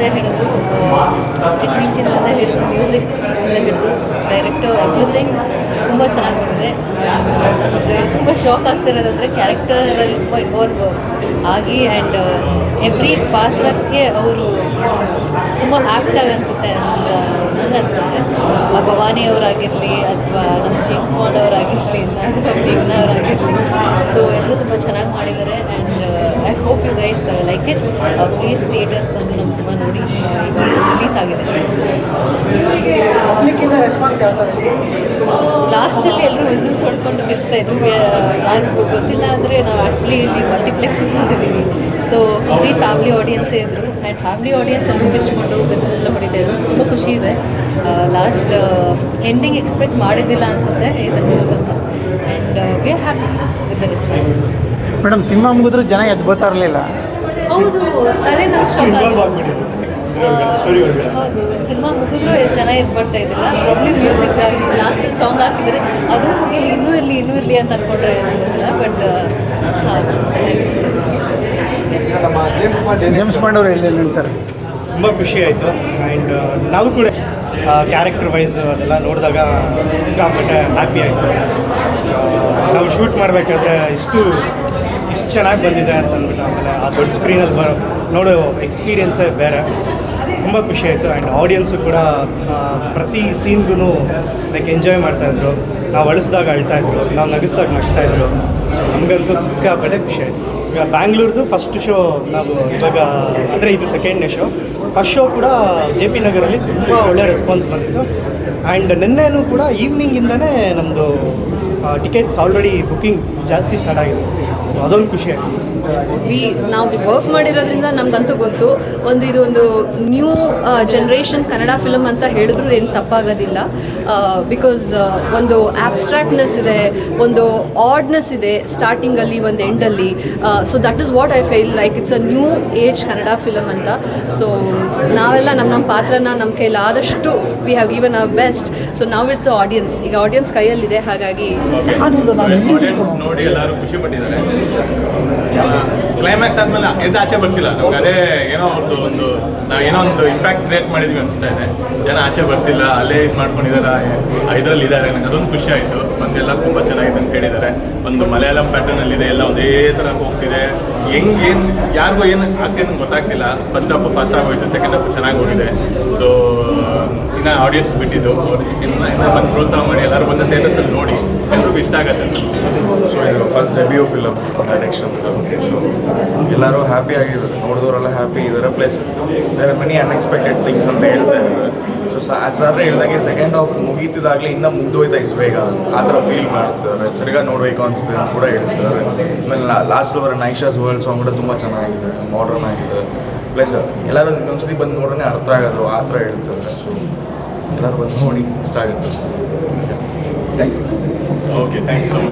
ಇಂದ ಹಿಡಿದು ಟೆಕ್ನಿಷಿಯನ್ಸಿಂದ ಹಿಡಿದು ಮ್ಯೂಸಿಕ್ ಇಂದ ಹಿಡಿದು ಡೈರೆಕ್ಟರ್ ಎವ್ರಿಥಿಂಗ್ ತುಂಬ ಚೆನ್ನಾಗಿ ಬಂದಿದೆ. ತುಂಬ ಶಾಕ್ ಆಗ್ತಿರೋದಂದರೆ ಕ್ಯಾರೆಕ್ಟರಲ್ಲಿ ತುಂಬ ಇನ್ವಾಲ್ವ್ ಆಗಿ ಆ್ಯಂಡ್ ಎವ್ರಿ ಪಾತ್ರಕ್ಕೆ ಅವರು ತುಂಬ ಆ್ಯಕ್ಟಾಗಿ ಅನಿಸುತ್ತೆ ಅಂತ ನಂಗೆ ಅನಿಸುತ್ತೆ. ಭವಾನಿ ಅವರಾಗಿರಲಿ ಅಥವಾ ನಮ್ಮ ಜೇಮ್ಸ್ ಬಾಂಡ್ ಅವರಾಗಿರಲಿ ಅಥವಾ ಮೇಘ್ನಾ ಅವರಾಗಿರಲಿ. ಸೊ ಎಲ್ಲರೂ ತುಂಬ ಚೆನ್ನಾಗಿ ಮಾಡಿದ್ದಾರೆ and I hope you guys like it please theatres ಬಂದು ನಮ್ಮ ಸಿನಿಮಾ ನೋಡಿ ರಿಲೀಸ್ ಆಗಿದೆ. ಥರ ಇತ್ತು ಲಾಸ್ಟಲ್ಲಿ ಎಲ್ಲರೂ ವಿಸಿಲ್ಸ್ ಹೊಡ್ಕೊಂಡು ಕಿರ್ಸ್ತಾ ಇದ್ರು. ಯಾರಿಗೂ ಗೊತ್ತಿಲ್ಲ ಅಂದರೆ ನಾವು ಆ್ಯಕ್ಚುಲಿ ಇಲ್ಲಿ ಮಲ್ಟಿಪ್ಲೆಕ್ಸಿಗೆ ಬಂದಿದ್ದೀವಿ. ಸೊ ಕಂಪ್ಲೀಟ್ ಫ್ಯಾಮಿಲಿ ಆಡಿಯನ್ಸೇ ಇದ್ದರು ಆ್ಯಂಡ್ ಫ್ಯಾಮಿಲಿ ಆಡಿಯನ್ಸ್ ಎಲ್ಲರೂ ಕಿರ್ಸ್ಕೊಂಡು ಬಿಸಿಲೆಲ್ಲ ಹೊಡಿತಾ ಇದ್ರು. ಸೊ ತುಂಬ ಖುಷಿ ಇದೆ. ಲಾಸ್ಟ್ ಎಂಡಿಂಗ್ ಎಕ್ಸ್ಪೆಕ್ಟ್ ಮಾಡಿದ್ದಿಲ್ಲ ಅನಿಸುತ್ತೆ ಈ ಥರ ಬರೋದಂತ and we are happy with the response madam cinema ಮುಗಿದ್ರು ಜನ ಎದ್ದು ಬರ್ತಾ ಇರಲಿಲ್ಲ. ಹೌದು ಅದೇ ನಾವು ಶಾಕ್ ಹೌದು ಸಿನಿಮಾ ಮುಗಿದ್ರು ಜನ ಎದ್ದು ಬರ್ತಾ ಇದ್ದಿಲ್ಲ. ಪ್ರಾಬ್ಲಿ ಮ್ಯೂಸಿಕ್ ಲಾಸ್ಟಲ್ಲಿ ಸಾಂಗ್ ಹಾಕಿದರೆ ಅದು ಮುಗಿಲಿ ಇನ್ನೂ ಇರಲಿ ಇನ್ನೂ ಇರಲಿ ಅಂತ ಅನ್ಕೊಂಡ್ರೆ ನಂಗೆ ಗೊತ್ತಿಲ್ಲ ಬಟ್ ಜೇಮ್ಸ್ ಬಾಂಡ್ ಅವ್ರು ಎಲ್ಲಿ ನಿಲ್ತಾರೆ ತುಂಬ ಖುಷಿ ಆಯಿತು. ಆ್ಯಂಡ್ ನಾವು ಕೂಡ ಕ್ಯಾರೆಕ್ಟರ್ ವೈಸ್ ಅದೆಲ್ಲ ನೋಡಿದಾಗ ಸಿಕ್ಕಾಪಟ್ಟೆ ಹ್ಯಾಪಿ ಆಯಿತು. ನಾವು ಶೂಟ್ ಮಾಡಬೇಕಾದ್ರೆ ಇಷ್ಟು ಇಷ್ಟು ಚೆನ್ನಾಗಿ ಬಂದಿದೆ ಅಂತ ಅಂದ್ಬಿಟ್ಟು ಆಮೇಲೆ ಆ ದೊಡ್ಡ ಸ್ಕ್ರೀನಲ್ಲಿ ಬರೋ ನೋಡೋ ಎಕ್ಸ್ಪೀರಿಯೆನ್ಸೇ ಬೇರೆ. ತುಂಬ ಖುಷಿ ಆಯಿತು ಆ್ಯಂಡ್ ಆಡಿಯನ್ಸು ಕೂಡ ಪ್ರತಿ ಸೀನ್ಗೂ ಲೈಕ್ ಎಂಜಾಯ್ ಮಾಡ್ತಾಯಿದ್ರು ನಾವು ಅಳಿಸ್ದಾಗ ಅಳ್ತಾಯಿದ್ರು ನಾವು ನಗಿಸ್ದಾಗ ನಗ್ತಾಯಿದ್ರು ನಮಗಂತೂ ಸಿಕ್ಕಾಪಟ್ಟೆ ಖುಷಿ ಆಯಿತು. ಈಗ ಬ್ಯಾಂಗ್ಳೂರ್ದು ಫಸ್ಟ್ ಶೋ ನಾವು ಇವಾಗ, ಅಂದರೆ ಇದು ಸೆಕೆಂಡ್ನೇ ಶೋ ಫಸ್ಟ್ ಶೋ ಕೂಡ ಜೆ ಪಿ ನಗರಲ್ಲಿ ತುಂಬ ಒಳ್ಳೆ ರೆಸ್ಪಾನ್ಸ್ ಬಂದಿತ್ತು. ಆ್ಯಂಡ್ ನಿನ್ನೆನೂ ಕೂಡ ಈವ್ನಿಂಗಿಂದನೇ ನಮ್ಮದು ಟಿಕೆಟ್ಸ್ ಆಲ್ರೆಡಿ ಬುಕ್ಕಿಂಗ್ ಜಾಸ್ತಿ ಸ್ಟಾರ್ಟ್ ಆಗಿದೆ ಸೊ ಅದೊಂದು ಖುಷಿ ವಿ ನಾವು ವರ್ಕ್ ಮಾಡಿರೋದ್ರಿಂದ ನಮ್ಗಂತೂ ಗೊತ್ತು. ಒಂದು ಇದು ಒಂದು ನ್ಯೂ ಜನ್ರೇಷನ್ ಕನ್ನಡ ಫಿಲಮ್ ಅಂತ ಹೇಳಿದ್ರು ಏನು ತಪ್ಪಾಗೋದಿಲ್ಲ. ಬಿಕಾಸ್ ಒಂದು ಆಬ್ಸ್ಟ್ರಾಕ್ಟ್ನೆಸ್ ಇದೆ ಒಂದು ಆಡ್ನೆಸ್ ಇದೆ ಸ್ಟಾರ್ಟಿಂಗಲ್ಲಿ ಒಂದು ಎಂಡಲ್ಲಿ so that is what I feel like it's a new age Kannada film ಅಂತ. ಸೊ ನಾವೆಲ್ಲ ನಮ್ಮ ನಮ್ಮ ಪಾತ್ರನ ನಮ್ಮ ಕೈಲಾದಷ್ಟು we have even a best so ನಾವು ಇಟ್ಸ್ ಆಡಿಯನ್ಸ್ ಈಗ ಆಡಿಯನ್ಸ್ ಕೈಯಲ್ಲಿದೆ ಹಾಗಾಗಿ ನೋಡಿ ಎಲ್ಲರೂ ಖುಷಿ ಪಟ್ಟಿದ್ದಾರೆ. ಕ್ಲೈಮ್ಯಾಕ್ಸ್ ಆದ್ಮೇಲೆ ಎದ್ದು ಆಚೆ ಬರ್ತಿಲ್ಲ. ನಮ್ಗೆ ಅದೇ ಏನೋ ಅವ್ರದ್ದು ಒಂದು, ನಾವು ಏನೋ ಒಂದು ಇಂಪ್ಯಾಕ್ಟ್ ಕ್ರಿಯೇಟ್ ಮಾಡಿದ್ವಿ ಅನಿಸ್ತಾ ಇದೆ. ಜನ ಆಚೆ ಬರ್ತಿಲ್ಲ, ಅಲ್ಲೇ ಇದು ಮಾಡ್ಕೊಂಡಿದಾರ ಇದರಲ್ಲಿ ಇದ್ದಾರೆ ಅದೊಂದು ಖುಷಿ ಆಯಿತು. ಬಂದೆಲ್ಲ ತುಂಬ ಚೆನ್ನಾಗಿದೆ ಅಂತ ಹೇಳಿದ್ದಾರೆ. ಒಂದು ಮಲಯಾಳಂ ಪ್ಯಾಟರ್ನ್ ಇದೆ ಎಲ್ಲ ಒಂದೇ ಥರ ಹೋಗ್ತಿದೆ ಹೆಂಗೆ ಏನು ಯಾರಿಗೂ ಏನು ಆಗ್ತಿದೆ ಅಂತ ಗೊತ್ತಾಗ್ತಿಲ್ಲ. ಫಸ್ಟ್ ಹಾಫ್ ಫಸ್ಟ್ ಹಾಫ್ ಹೋಯ್ತು ಸೆಕೆಂಡ್ ಹಾಫ್ ಚೆನ್ನಾಗಿ ಹೋಗಿದೆ. ಸೊ ಇನ್ನು ಆಡಿಯನ್ಸ್ ಬಿಟ್ಟಿದ್ದು. ಇನ್ನು ಇನ್ನು ಬಂದು ಪ್ರೋತ್ಸಾಹ ಮಾಡಿ ಎಲ್ಲರೂ ಬಂದು ಥಿಯೇಟರ್ಸಲ್ಲಿ ನೋಡಿ. ಎಲ್ರಿಗೂ ಇಷ್ಟ ಆಗುತ್ತೆ ಸೊ ಇದು first debut film direction so ಎಲ್ಲರೂ ಹ್ಯಾಪಿ ಆಗಿದ್ದಾರೆ. ನೋಡಿದವರೆಲ್ಲ ಹ್ಯಾಪಿ ಇದ್ದಾರೆ. Places many many unexpected things ಅಂತ ಹೇಳ್ತಾ ಇದ್ದಾರೆ. ಸೊ ಸರ್ ಹೇಳ್ದಂಗೆ ಸೆಕೆಂಡ್ ಹಾಫ್ ಮುಗೀತಿದಾಗಲೇ ಇನ್ನೂ ಮುಗ್ದೋಯ್ತಾ ಇಸ್ ಬೇಗ. ಆ ಥರ ಫೀಲ್ ಮಾಡ್ತಿದ್ದಾರೆ. ತಿರ್ಗಾ ನೋಡಬೇಕು ಅನಿಸ್ತದೆ ಅಂತ ಕೂಡ ಹೇಳ್ತಿದ್ದಾರೆ. ಆಮೇಲೆ ಲಾಸ್ಟ್ ಅವರ ನೈಶಾಸ್ ವರ್ಲ್ಡ್ ಸಾಂಗ್ ಕೂಡ ತುಂಬ ಚೆನ್ನಾಗಿದೆ. ಮಾಡ್ರನ್ ಆಗಿದೆ. ಪ್ಲಸ್ ಎಲ್ಲರೂ ಇನ್ನೊಂದ್ಸತಿ ಬಂದು ನೋಡ್ರೆ ಅರ್ಥ ಆಗೋದು ಆ ಥರ ಹೇಳ್ತಿದ್ದಾರೆ. ಸೊ ಎಲ್ಲರೂ ಬಂದು ನೋಡಿ ಇಷ್ಟ ಆಗುತ್ತೆ. Okay thank you so much